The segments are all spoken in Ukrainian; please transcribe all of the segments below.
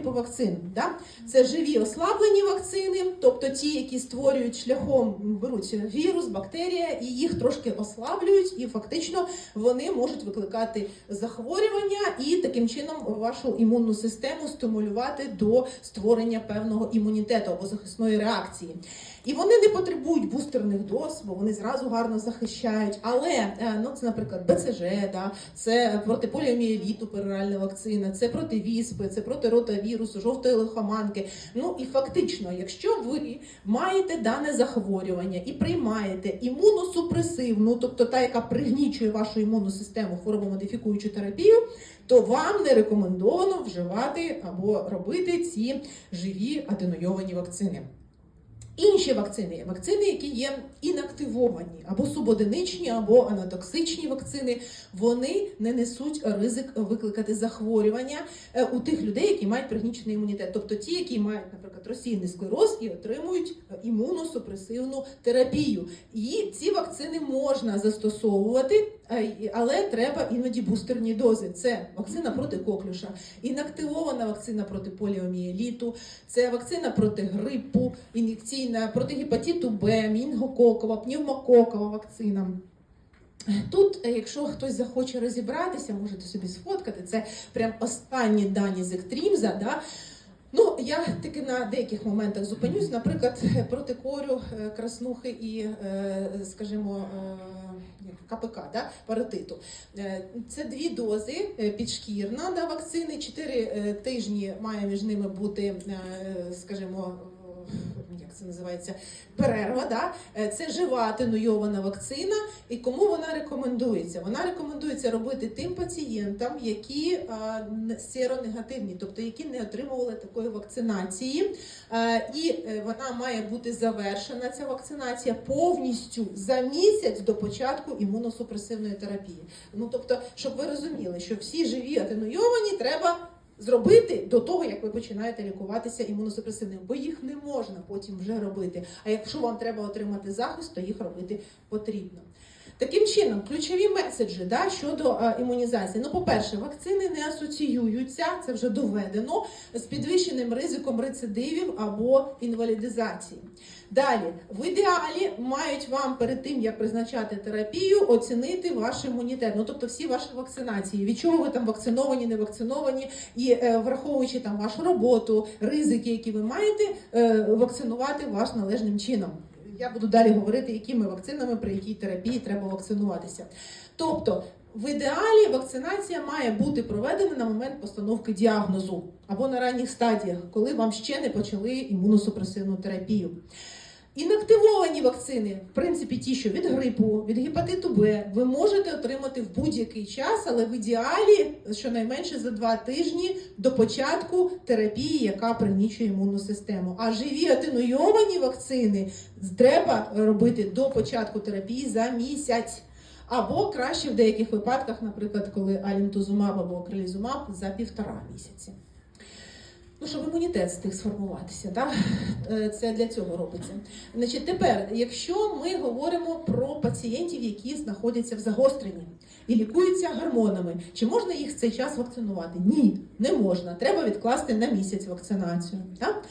типу вакцин. Да? Це живі ослаблені вакцини, тобто ті, які створюють шляхом, беруть вірус, бактерія, і їх трошки ослаблюють, і фактично вони можуть викликати захворювання і таким чином вашу імунну систему стимулювати до створення певного імунітету або захисної реакції. І вони не потребують бустерних доз, бо вони зразу гарно захищають. Але е, ну це, наприклад, БЦЖ, да, це проти поліомієліту пероральна вакцина, це проти віспи, це проти ротавірусу, жовтої лихоманки. Ну і фактично, якщо ви маєте дане захворювання і приймаєте імуносупресивну, тобто та, яка пригнічує вашу імунну систему хворобомодифікуючу терапію, то вам не рекомендовано вживати або робити ці живі аденойовані вакцини. Інші вакцини, вакцини, які є інактивовані, або субодиничні, або анатоксичні вакцини, вони не несуть ризик викликати захворювання е, у тих людей, які мають пригнічений імунітет, тобто ті, які мають, наприклад, розсійний склероз і отримують е, імуносупресивну терапію. І ці вакцини можна застосовувати, але треба іноді бустерні дози. Це вакцина проти коклюша, інактивована вакцина проти поліомієліту, це вакцина проти грипу, ін'єкційна проти гепатиту Б, мінгококова, пневмококова вакцина. Тут, е, якщо хтось захоче розібратися, можете собі сфоткати. Це прям останні дані з Ектрімза. Да? Ну, я таки на деяких моментах зупинюсь, наприклад, проти корю, е, краснухи і, е, скажімо, е, КПК, да? паратиту. Е, Це дві дози е, підшкірна да, вакцини. Чотири е, тижні має між ними бути, е, скажімо, е, як це називається, перерва. Да? Е, Це жива атенуйована вакцина. І кому вона рекомендується? Вона рекомендується робити тим пацієнтам, які серонегативні, тобто які не отримували такої вакцинації. І е, вона має бути завершена ця вакцинація повністю за місяць до початку імуносупресивної терапії. Ну тобто, щоб ви розуміли, що всі живі атенуйовані треба. Зробити до того, як ви починаєте лікуватися імуносупресивним, бо їх не можна потім вже робити. А якщо вам треба отримати захист, то їх робити потрібно. Таким чином, ключові меседжі да, щодо е, імунізації. Ну, по-перше, вакцини не асоціюються, це вже доведено, з підвищеним ризиком рецидивів або інвалідизації. Далі, в ідеалі мають вам перед тим, як призначати терапію, оцінити ваш імунітет. Ну, тобто всі ваші вакцинації, від чого ви там вакциновані, не вакциновані, і е, враховуючи там вашу роботу, ризики, які ви маєте, е, вакцинувати вас належним чином. Я буду далі говорити, якими вакцинами при якій терапії треба вакцинуватися. Тобто, в ідеалі вакцинація має бути проведена на момент постановки діагнозу або на ранніх стадіях, коли вам ще не почали імуносупресивну терапію. Інактивовані вакцини, в принципі, ті, що від грипу, від гепатиту Б, ви можете отримати в будь-який час, але в ідеалі щонайменше за два тижні до початку терапії, яка пригнічує імунну систему. А живі атенуйовані вакцини треба робити до початку терапії за місяць. Або краще в деяких випадках, наприклад, коли алінтузумаб або акрилізумаб за півтора місяці. Ну, щоб імунітет встиг сформуватися, да? Е, це для цього робиться. Значить, тепер, якщо ми говоримо про пацієнтів, які знаходяться в загостренні і лікуються гормонами, чи можна їх в цей час вакцинувати? Ні, не можна. Треба відкласти на місяць вакцинацію. Так?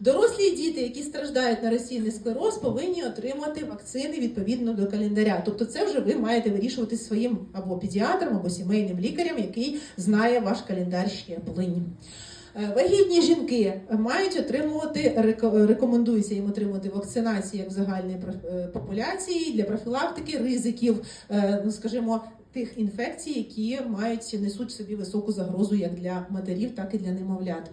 Дорослі і діти, які страждають на російний склероз, повинні отримати вакцини відповідно до календаря. Тобто, це вже ви маєте вирішувати своїм або педіатром, або сімейним лікарем, який знає ваш календар щеплень. Е, Вагітні жінки мають отримувати рекомендується їм отримувати вакцинацію як в загальної е, популяції для профілактики ризиків, е, ну скажімо, тих інфекцій, які мають несуть собі високу загрозу як для матерів, так і для немовлят.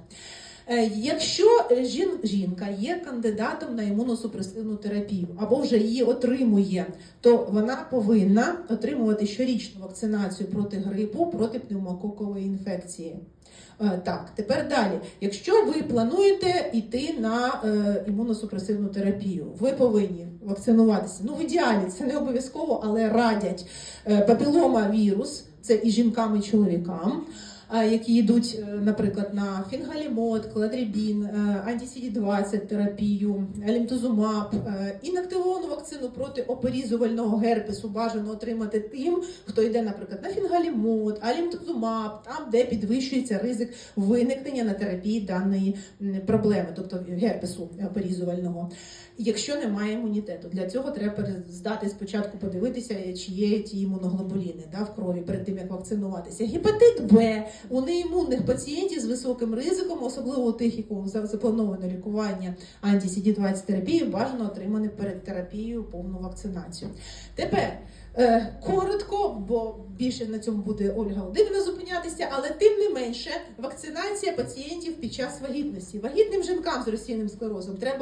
Е, Якщо жін, жінка є кандидатом на імуносупресивну терапію або вже її отримує, то вона повинна отримувати щорічну вакцинацію проти грипу, проти пневмококової інфекції. Е, Так, тепер далі. Якщо ви плануєте йти на е, імуносупресивну терапію, ви повинні вакцинуватися. Ну, в ідеалі це не обов'язково, але радять папілома вірус, це і жінкам, і чоловікам. Які йдуть, е, наприклад, на фінгалімод, кладрібін, е, антисіді-20 терапію, алімтузумаб, е, інактивовану вакцину проти оперізувального герпесу бажано отримати тим, хто йде, наприклад, на фінгалімод, алімтузумаб, там, де підвищується ризик виникнення на терапії даної проблеми, тобто герпесу оперізувального. Якщо немає імунітету, для цього треба здати спочатку, подивитися, чи є ті імуноглобуліни да, в крові перед тим, як вакцинуватися. Гепатит Б у неімунних пацієнтів з високим ризиком, особливо у тих, якому за- заплановано лікування анті-CD20 терапією, бажано отримати перед терапією повну вакцинацію. Тепер е, коротко, бо більше на цьому буде Ольга Володимирівна зупинятися, але тим не менше, вакцинація пацієнтів під час вагітності. Вагітним жінкам з розсійним склерозом треба